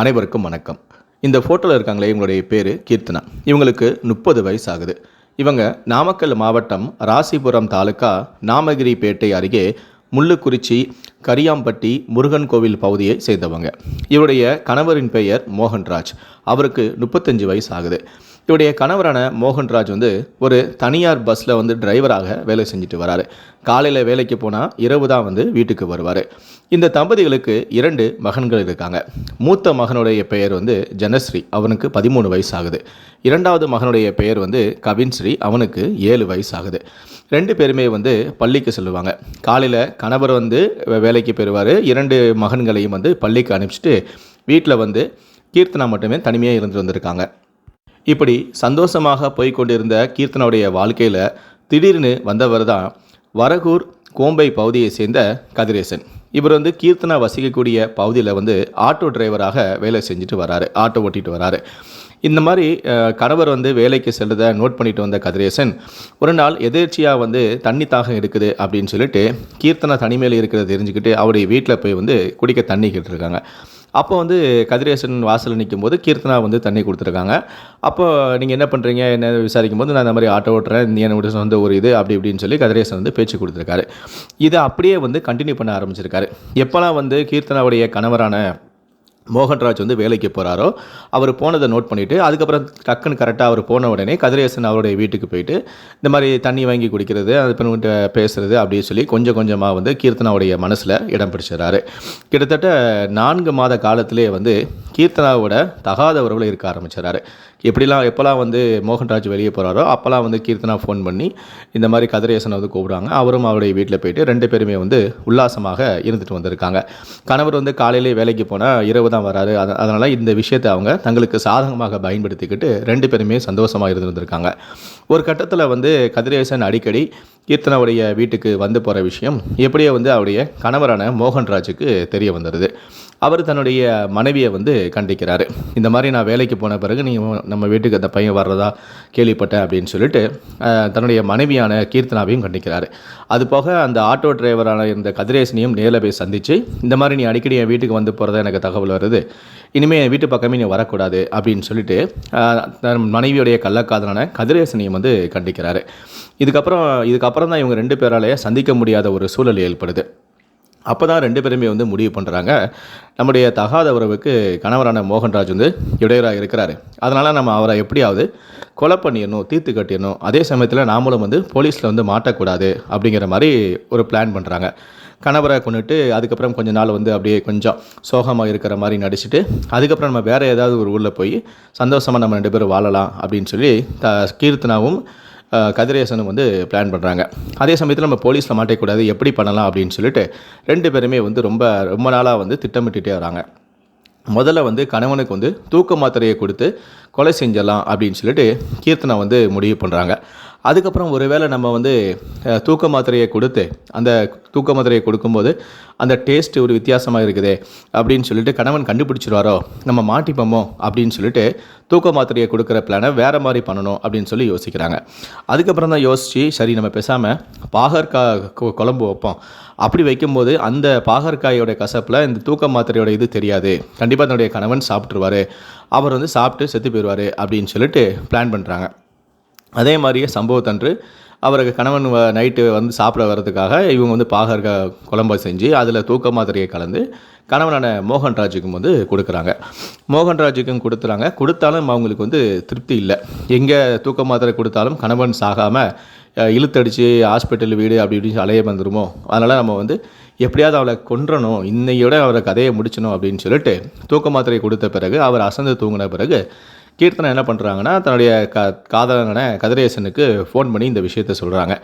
அனைவருக்கும் வணக்கம். இந்த ஃபோட்டோவில் இருக்காங்களே இவங்களுடைய பேர் கீர்த்தனா. இவங்களுக்கு முப்பது வயசு ஆகுது இவங்க நாமக்கல் மாவட்டம் ராசிபுரம் தாலுக்கா நாமகிரிப்பேட்டை அருகே முள்ளுக்குறிச்சி கரியாம்பட்டி முருகன் கோவில் பகுதியை சேர்ந்தவங்க. இவருடைய கணவரின் பெயர் மோகன்ராஜ். அவருக்கு முப்பத்தஞ்சு வயசு ஆகுது இவருடைய கணவரான மோகன்ராஜ் வந்து ஒரு தனியார் பஸ்ஸில் வந்து டிரைவராக வேலை செஞ்சுட்டு வராரு. காலையில் வேலைக்கு போனால் இரவு தான் வந்து வீட்டுக்கு வருவார். இந்த தம்பதிகளுக்கு இரண்டு மகன்கள் இருக்காங்க. மூத்த மகனுடைய பெயர் வந்து ஜனஸ்ரீ அவனுக்கு பதிமூணு வயசு ஆகுது இரண்டாவது மகனுடைய பெயர் வந்து கவின்ஸ்ரீ அவனுக்கு ஏழு வயசு ஆகுது ரெண்டு பேருமே வந்து பள்ளிக்கு செல்லுவாங்க. காலையில் கணவர் வந்து வேலைக்கு பெறுவார் இரண்டு மகன்களையும் வந்து பள்ளிக்கு அனுப்பிச்சிட்டு வீட்டில் வந்து கீர்த்தனா மட்டுமே தனிமையாக இருந்து வந்திருக்காங்க. இப்படி சந்தோஷமாக போய் கொண்டிருந்த கீர்த்தனுடைய வாழ்க்கையில் திடீர்னு வந்தவர் தான் வரகூர் கோம்பை பகுதியை சேர்ந்த கதிரேசன். இவர் வந்து கீர்த்தனா வசிக்கக்கூடிய பகுதியில் வந்து ஆட்டோ டிரைவராக வேலை செஞ்சுட்டு வராரு ஆட்டோ ஓட்டிட்டு வராரு. இந்த மாதிரி கணவர் வந்து வேலைக்கு செல்றதை நோட் பண்ணிட்டு வந்த கதிரேசன் ஒரு நாள் எதேர்ச்சியாக வந்து தண்ணி தாகம் இருக்குது அப்படின்னு சொல்லிட்டு கீர்த்தனா தனிமையில் இருக்கிறத தெரிஞ்சுக்கிட்டு அவருடைய வீட்டில் போய் வந்து குடிக்க தண்ணி கேட்டுருக்காங்க. அப்போ வந்து கதிரேசன் வாசலில் நிற்கும் போது கீர்த்தனா வந்து தண்ணி கொடுத்துருக்காங்க. அப்போ நீங்கள் என்ன பண்ணுறீங்க என்ன விசாரிக்கும் போது நான் இந்த மாதிரி ஆட்டோ ஓட்டுறேன் நீ என்னோட சொந்த ஒரு இது அப்படி இப்படின்னு சொல்லி கதிரேசன் வந்து பேச்சு கொடுத்துருக்காரு. இதை அப்படியே வந்து கண்டினியூ பண்ண ஆரம்பிச்சிருக்காரு. எப்போல்லாம் வந்து கீர்த்தனாவுடைய கணவரான மோகன்ராஜ் வந்து வேலைக்கு போகிறாரோ அவர் போனதை நோட் பண்ணிவிட்டு அதுக்கப்புறம் டக்குன்னு கரெக்டாக அவர் போன உடனே கதிரேசன் அவருடைய வீட்டுக்கு போயிட்டு இந்த மாதிரி தண்ணி வாங்கி குடிக்கிறது அது பெண்கிட்ட பேசுகிறது அப்படின்னு சொல்லி கொஞ்சம் கொஞ்சமாக வந்து கீர்த்தனாவுடைய மனசில் இடம் பிடிச்சிடறாரு. கிட்டத்தட்ட நான்கு மாத காலத்திலே வந்து கீர்த்தனாவோட தகாத உறவில் இருக்க ஆரம்பிச்சிடறாரு. எப்படிலாம் எப்போல்லாம் வந்து மோகன்ராஜ் வெளியே போகிறாரோ அப்போல்லாம் வந்து கீர்த்தனா ஃபோன் பண்ணி இந்த மாதிரி கதிரேசனை வந்து கூப்பிடுவாங்க அவரும் அவருடைய வீட்டில் போயிட்டு ரெண்டு பேருமே வந்து உல்லாசமாக இருந்துட்டு வந்திருக்காங்க. கணவர் வந்து காலையிலே வேலைக்கு போனால் இரவு தான் வராரு. அதனால் இந்த விஷயத்தை அவங்க தங்களுக்கு சாதகமாக பயன்படுத்திக்கிட்டு ரெண்டு பேருமே சந்தோஷமாக இருந்து வந்திருக்காங்க. ஒரு கட்டத்தில் வந்து கதிரேசன் அடிக்கடி கீர்த்தனாவுடைய வீட்டுக்கு வந்து போகிற விஷயம் எப்படியோ வந்து அவருடைய கணவரான மோகன்ராஜுக்கு தெரிய வந்துடுது அவர் தன்னுடைய மனைவியை வந்து கண்டிக்கிறாரு. இந்த மாதிரி நான் வேலைக்கு போன பிறகு நீ நம்ம வீட்டுக்கு அந்த பையன் வர்றதா கேள்விப்பட்டேன் அப்படின்னு சொல்லிட்டு தன்னுடைய மனைவியான கீர்த்தனாவையும் கண்டிக்கிறாரு. அது போக அந்த ஆட்டோ டிரைவரான இருந்த கதிரேசனையும் நேரில் போய் சந்தித்து இந்த மாதிரி நீ அடிக்கடி என் வீட்டுக்கு வந்து போகிறதா எனக்கு தகவல் வருது. இனிமேல் என் வீட்டு பக்கமே நீ வரக்கூடாது அப்படின்னு சொல்லிட்டு தன் மனைவியுடைய கள்ளக்காதலான கதிரேசனையும் வந்து கண்டிக்கிறாரு. இதுக்கப்புறம் இதுக்கப்புறம் தான் இவங்க ரெண்டு பேராலேயே சந்திக்க முடியாத ஒரு சூழல் ஏற்படுது. அப்போ தான் ரெண்டு பேருமே வந்து முடிவு பண்ணுறாங்க நம்முடைய தகாத உறவுக்கு கணவரான மோகன்ராஜ் வந்து இடையராக இருக்கிறாரு. அதனால் நம்ம அவரை எப்படியாவது கொலை பண்ணிடணும் தீர்த்து கட்டிடணும். அதே சமயத்தில் நாமளும் வந்து போலீஸில் வந்து மாட்டக்கூடாது அப்படிங்கிற மாதிரி ஒரு பிளான் பண்ணுறாங்க கணவரை கொண்டுட்டு அதுக்கப்புறம் கொஞ்ச நாள் வந்து அப்படியே கொஞ்சம் சோகமாக இருக்கிற மாதிரி நடிச்சுட்டு அதுக்கப்புறம் நம்ம வேறு ஏதாவது ஒரு ஊரில் போய் சந்தோஷமாக நம்ம ரெண்டு பேரும் வாழலாம் அப்படின்னு சொல்லி த கீர்த்தனாவும் கதிரேசனும் வந்து பிளான் பண்ணுறாங்க அதே சமயத்தில் நம்ம போலீஸில் மாட்டக்கூடாது எப்படி பண்ணலாம் அப்படின்னு சொல்லிட்டு ரெண்டு பேருமே வந்து ரொம்ப ரொம்ப நாளாக வந்து திட்டமிட்டுட்டே வராங்க. முதல்ல வந்து கணவனுக்கு வந்து தூக்க மாத்திரையை கொடுத்து கொலை செஞ்சிடலாம் அப்படின்னு சொல்லிட்டு கீர்த்தனை வந்து முடிவு பண்ணுறாங்க அதுக்கப்புறம் ஒருவேளை நம்ம வந்து தூக்க மாத்திரையை கொடுத்து அந்த தூக்க மாத்திரையை கொடுக்கும்போது அந்த டேஸ்ட் ஒரு வித்தியாசமாக இருக்குதே அப்படின்னு சொல்லிட்டு கணவன் கண்டுபிடிச்சிருவாரோ நம்ம மாட்டிப்போமோ அப்படின்னு சொல்லிட்டு தூக்க மாத்திரையை கொடுக்குற பிளானை வேறு மாதிரி பண்ணணும் அப்படின்னு சொல்லி யோசிக்கிறாங்க. அதுக்கப்புறம் தான் யோசித்து சரி நம்ம பேசாமல் பாகற்காய் கொ- குழம்பு வைப்போம். அப்படி வைக்கும்போது அந்த பாகற்காயோட கசப்பில் இந்த தூக்க மாத்திரையோட இது தெரியாது. கண்டிப்பாக தன்னுடைய கணவன் சாப்பிட்ருவாரு அவர் வந்து சாப்பிட்டு செத்து போயிடுவார் அப்படின்னு சொல்லிட்டு பிளான் பண்ணுறாங்க அதே மாதிரியே சம்பவத்தன்று அவருக்கு கணவன் வ- நைட்டு வந்து சாப்பிட வர்றதுக்காக இவங்க வந்து பாகற்காய் குழம்பை செஞ்சு அதில் தூக்க மாத்திரையை கலந்து கணவனான மோகன்ராஜுக்கும் வந்து கொடுக்குறாங்க. மோகன்ராஜுக்கும் கொடுத்துறாங்க. கொடுத்தாலும் அவங்களுக்கு வந்து திருப்தி இல்லை. எங்கே தூக்க மாத்திரை கொடுத்தாலும் கணவன் சாகாமல் இழுத்தடிச்சு ஹாஸ்பிட்டல் வீடு அப்படி இப்படின்னு அலைய வந்துருமோ? அதனால் நம்ம வந்து எப்படியாவது அவளை கொன்றணும் இன்னையோட அவரை கதையை முடிச்சணும் அப்படின்னு சொல்லிட்டு தூக்க மாத்திரையை கொடுத்த பிறகு அவர் அசந்து தூங்கின பிறகு கீர்த்தனை என்ன பண்ணுறாங்கன்னா தன்னுடைய க காதலனான கதிரேசனுக்கு ஃபோன் பண்ணி இந்த விஷயத்த சொல்கிறாங்க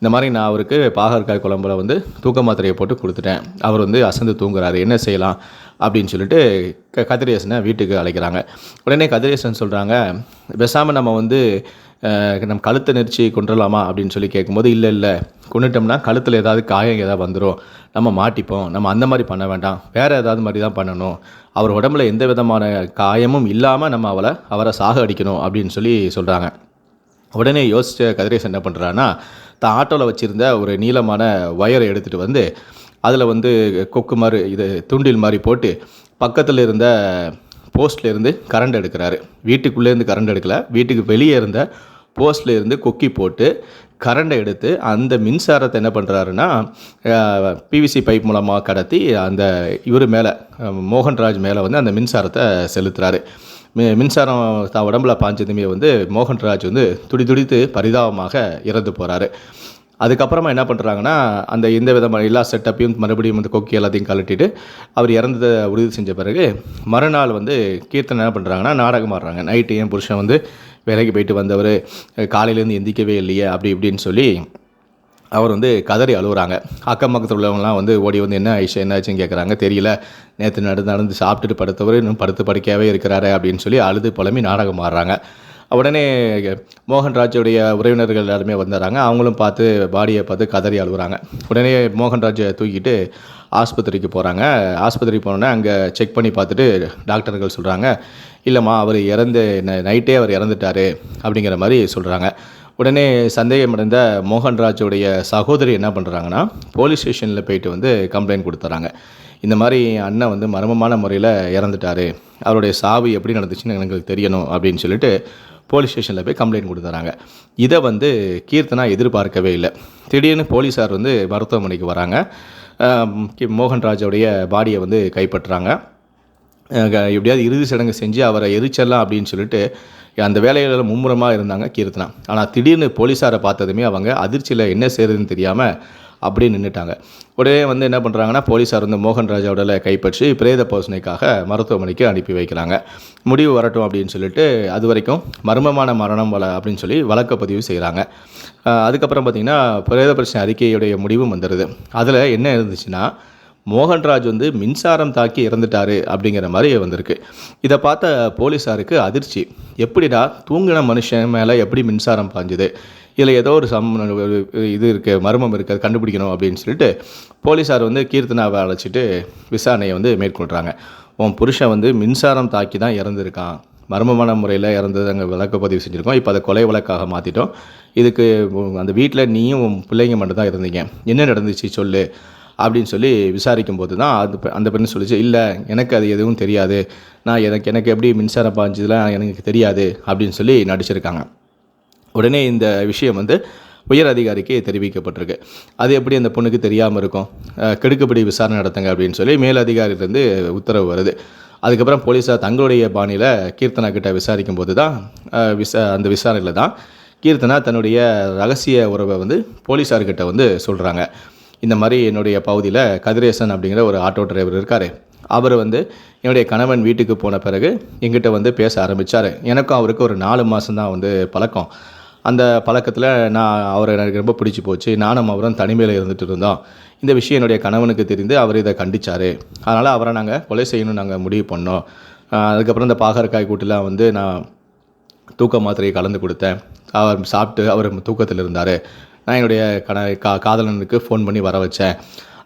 இந்த மாதிரி நான் அவருக்கு பாகற்காய் குழம்புல வந்து தூக்க மாத்திரையை போட்டு கொடுத்துட்டேன். அவர் வந்து அசந்து தூங்குறாரு. என்ன செய்யலாம்? அப்படின்னு சொல்லிட்டு க கதிரேசனை வீட்டுக்கு அழைக்கிறாங்க. உடனே கதிரேசன் சொல்கிறாங்க பேசாமல் நம்ம வந்து நம்ம கழுத்தை நெரிச்சி கொண்டுடலாமா அப்படின்னு சொல்லி கேட்கும்போது இல்லை இல்லை. கொண்டுட்டோம்னா கழுத்தில் ஏதாவது காயம் ஏதாவது வந்துடும் நம்ம மாட்டிப்போம். நம்ம அந்த மாதிரி பண்ண வேண்டாம். வேறு ஏதாவது மாதிரி தான் பண்ணணும். அவர் உடம்புல எந்த விதமான காயமும் இல்லாமல் நம்ம அவளை அவரை சாக அடிக்கணும் அப்படின்னு சொல்லி சொல்கிறாங்க உடனே யோசிச்ச கதிரேசன் என்ன பண்ணுறான்னா தான் ஆட்டோவில் வச்சுருந்த ஒரு நீளமான ஒயரை எடுத்துகிட்டு வந்து அதில் வந்து கொக்கு மாதிரி இது தூண்டில் மாதிரி போட்டு பக்கத்தில் இருந்த போஸ்ட்லேருந்து கரண்ட் எடுக்கிறாரு. வீட்டுக்குள்ளேருந்து கரண்ட் எடுக்கலை. வீட்டுக்கு வெளியே இருந்த போஸ்ட்லேருந்து கொக்கி போட்டு கரண்டை எடுத்து அந்த மின்சாரத்தை என்ன பண்ணுறாருன்னா பிவிசி பைப் மூலமாக கடத்தி அந்த இவர் மேலே மோகன்ராஜ் மேலே வந்து அந்த மின்சாரத்தை செலுத்துறாரு. மி- மின்சாரம் தான் உடம்புல பாஞ்சதுமே வந்து மோகன்ராஜ் வந்து துடி துடித்து பரிதாபமாக இறந்து போகிறாரு அதுக்கப்புறமா என்ன பண்ணுறாங்கன்னா அந்த எந்த விதமான எல்லா செட்டப்பையும் மறுபடியும் வந்து கொக்கி எல்லாத்தையும் கழட்டிட்டு அவர் இறந்ததை உறுதி செஞ்ச பிறகு மறுநாள் வந்து கீர்த்தனை என்ன பண்ணுறாங்கன்னா நாடகம் ஆடுறாங்க. நைட்டு என் புருஷன் வந்து வேலைக்கு போயிட்டு வந்தவர் காலையிலேருந்து எந்திக்கவே இல்லையே அப்படி இப்படின்னு சொல்லி அவர் வந்து கதறி அழுகுறாங்க அக்கம் பக்கத்தில் உள்ளவங்களாம் வந்து ஓடி வந்து என்ன ஆயிடுச்சு? என்ன ஆச்சுன்னு கேட்குறாங்க தெரியல. நேற்று நடந்து நடந்து சாப்பிட்டுட்டு படுத்தவர் இன்னும் படுத்து படுக்கையாகவே இருக்கிறாரு அப்படின்னு சொல்லி அழுது புலம்பி நாடகம் ஆடுறாங்க. உடனே மோகன்ராஜுடைய உறவினர்கள் எல்லாருமே வந்துடுறாங்க. அவங்களும் பார்த்து பாடியை பார்த்து கதறி அழுகுறாங்க உடனே மோகன்ராஜை தூக்கிட்டு ஆஸ்பத்திரிக்கு போகிறாங்க ஆஸ்பத்திரிக்கு போனோன்னே அங்கே செக் பண்ணி பார்த்துட்டு டாக்டர்கள் சொல்கிறாங்க இல்லைம்மா அவர் இறந்து நைட்டே அவர் இறந்துட்டாரு அப்படிங்கிற மாதிரி சொல்கிறாங்க உடனே சந்தேகமடைந்த மோகன்ராஜுடைய சகோதரி என்ன பண்ணுறாங்கன்னா போலீஸ் ஸ்டேஷனில் போயிட்டு வந்து கம்ப்ளைண்ட் கொடுத்துறாங்க. இந்த மாதிரி அண்ணன் வந்து மர்மமான முறையில் இறந்துட்டாரு. அவருடைய சாவு எப்படி நடந்துச்சுன்னு எங்களுக்கு தெரியணும் அப்படின்னு சொல்லிட்டு போலீஸ் ஸ்டேஷனில் போய் கம்ப்ளைண்ட் கொடுத்துறாங்க. இதை வந்து கீர்த்தனா எதிர்பார்க்கவே இல்லை. திடீர்னு போலீஸார் வந்து மருத்துவமனைக்கு வராங்க. மோகன்ராஜோடைய பாடியை வந்து கைப்பற்றுறாங்க. எப்படியாவது இறுதி சடங்கு செஞ்சு அவரை எரிச்சிடலாம் அப்படின்னு சொல்லிட்டு அந்த வேலைகளில் மும்முரமாக இருந்தாங்க கீர்த்தனா. ஆனால் திடீர்னு போலீஸாரை பார்த்ததுமே அவங்க அதிர்ச்சியில் என்ன செய்கிறதுன்னு தெரியாமல் அப்படியே நின்றுட்டாங்க உடனே வந்து என்ன பண்ணுறாங்கன்னா போலீஸார் வந்து மோகன்ராஜா உடலை கைப்பற்றி பிரேத பரிசோதனைக்காக மருத்துவமனைக்கு அனுப்பி வைக்கிறாங்க. முடிவு வரட்டும் அப்படின்னு சொல்லிட்டு அது வரைக்கும் மர்மமான மரணம் வள அப்படின்னு சொல்லி வழக்கப்பதிவு செய்கிறாங்க அதுக்கப்புறம் பார்த்திங்கன்னா பிரேத பிரச்சனை அறிக்கையுடைய முடிவும் வந்துடுது அதில் என்ன இருந்துச்சுன்னா மோகன்ராஜ் வந்து மின்சாரம் தாக்கி இறந்துட்டாரு அப்படிங்கிற மாதிரி வந்திருக்கு. இதை பார்த்த போலீஸாருக்கு அதிர்ச்சி. எப்படிடா தூங்கின மனுஷன் மேலே எப்படி மின்சாரம் பாஞ்சுது? இதில் ஏதோ ஒரு சம் இது இருக்குது மர்மம் இருக்குது அது கண்டுபிடிக்கணும் அப்படின்னு சொல்லிட்டு போலீஸார் வந்து கீர்த்தனாவை அழைச்சிட்டு விசாரணையை வந்து மேற்கொள்கிறாங்க உன் புருஷன் வந்து மின்சாரம் தாக்கி தான் இறந்துருக்கான். மர்மமான முறையில் இறந்தது அங்கே பதிவு செஞ்சுருக்கோம். இப்போ அதை கொலை வழக்காக மாற்றிட்டோம் இதுக்கு அந்த வீட்டில் நீயும் உன் பிள்ளைங்க மட்டும் தான் இருந்தீங்க. என்ன நடந்துச்சு சொல்லு அப்படின்னு சொல்லி விசாரிக்கும் போது தான் அது அந்த பெண் சொல்லிச்சு இல்லை எனக்கு அது எதுவும் தெரியாது. நான் எனக்கு எனக்கு எப்படி மின்சாரம் பாய்ஞ்சதுலாம் எனக்கு தெரியாது. அப்படின்னு சொல்லி நடிச்சிருக்காங்க. உடனே இந்த விஷயம் வந்து உயர் அதிகாரிக்கு தெரிவிக்கப்பட்டிருக்கு. அது எப்படி அந்த பொண்ணுக்கு தெரியாமல் இருக்கும்? கெடுக்கப்படி கெடுக்குப்படி விசாரணை நடத்துங்க அப்படின்னு சொல்லி மேலதிகாரிலேருந்து உத்தரவு வருது. அதுக்கப்புறம் போலீஸார் தங்களுடைய பாணியில் கீர்த்தனா கிட்ட விசாரிக்கும் போது தான் விசா அந்த விசாரணையில் தான் கீர்த்தனா தன்னுடைய ரகசிய உறவை வந்து போலீஸார்கிட்ட வந்து சொல்கிறாங்க இந்த மாதிரி என்னுடைய பகுதியில் கதிரேசன் அப்படிங்கிற ஒரு ஆட்டோ டிரைவர் இருக்கார். அவர் வந்து என்னுடைய கணவன் வீட்டுக்கு போன பிறகு எங்கிட்ட வந்து பேச ஆரம்பித்தார் எனக்கும் அவருக்கு ஒரு நாலு மாதம் தான் வந்து பழக்கம். அந்த பழக்கத்தில் நான் அவரை எனக்கு ரொம்ப பிடிச்சி போச்சு. நானும் அவரும் தனிமையில் இருந்துட்டு இருந்தோம். இந்த விஷயம் என்னுடைய கணவனுக்கு தெரிந்து அவர் இதை கண்டிச்சார். அதனால் அவரை நாங்கள் கொலை செய்யணும்னு நாங்கள் முடிவு பண்ணோம். அதுக்கப்புறம் இந்த பாகற்காய் கூட்டிலாம் வந்து நான் தூக்க மாத்திரையை கலந்து கொடுத்தேன். அவர் சாப்பிட்டு அவர் தூக்கத்தில் இருந்தார். நான் என்னுடைய கண கா காதலனுக்கு ஃபோன் பண்ணி வர வச்சேன்.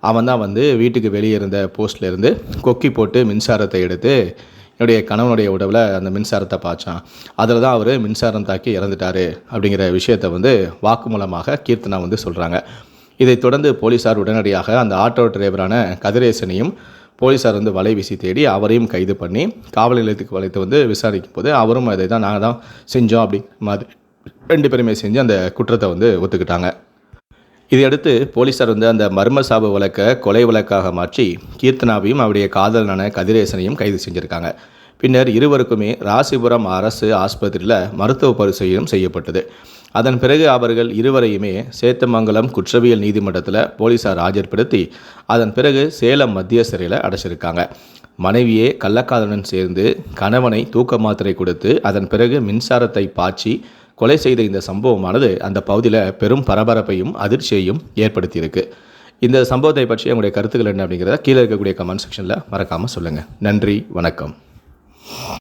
அவன் தான் வந்து வீட்டுக்கு வெளியே இருந்த போஸ்ட்லேருந்து கொக்கி போட்டு மின்சாரத்தை எடுத்து என்னுடைய கணவனுடைய உடவில் அந்த மின்சாரத்தை பாய்ச்சான். அதில் தான் அவர் மின்சாரம் தாக்கி இறந்துட்டாரு அப்படிங்கிற விஷயத்தை வந்து வாக்குமூலமாக கீர்த்தனா வந்து சொல்கிறாங்க இதைத் தொடர்ந்து போலீசார் உடனடியாக அந்த ஆட்டோ டிரைவரான கதிரேசனையும் போலீசார் வந்து வலை வீசி தேடி அவரையும் கைது பண்ணி காவல் நிலையத்துக்கு வளைத்து வந்து விசாரிக்கும் போது அவரும் அதை தான் நாங்கள் தான் செஞ்சோம் அப்படி மாதிரி ரெண்டு பேருமே செஞ்சு அந்த குற்றத்தை வந்து ஒத்துக்கிட்டாங்க. இதையடுத்து போலீசார் வந்து அந்த மர்ம சாவு வழக்கை கொலை வழக்காக மாற்றி கீர்த்தனாவையும் அவருடைய காதலனான கதிரேசனையும் கைது செஞ்சுருக்காங்க. பின்னர் இருவருக்குமே ராசிபுரம் அரசு ஆஸ்பத்திரியில் மருத்துவ பரிசோதனையும் செய்யப்பட்டது. அதன் பிறகு அவர்கள் இருவரையுமே சேத்தமங்கலம் குற்றவியல் நீதிமன்றத்தில் போலீசார் ஆஜர்படுத்தி அதன் பிறகு சேலம் மத்திய சிறையில் அடைச்சிருக்காங்க. மனைவியே கள்ளக்காதலன் சேர்ந்து கணவனை தூக்க மாத்திரை கொடுத்து அதன் பிறகு மின்சாரத்தை பாய்ச்சி கொலை செய்த இந்த சம்பவமானது அந்த பகுதியில் பெரும் பரபரப்பையும் அதிர்ச்சியையும் ஏற்படுத்தியிருக்கு. இந்த சம்பவத்தை பற்றி உங்களுடைய கருத்துக்கள் என்ன அப்படிங்கிறத கீழே இருக்கக்கூடிய கமெண்ட் செக்ஷனில் மறக்காமல் சொல்லுங்கள் நன்றி வணக்கம்.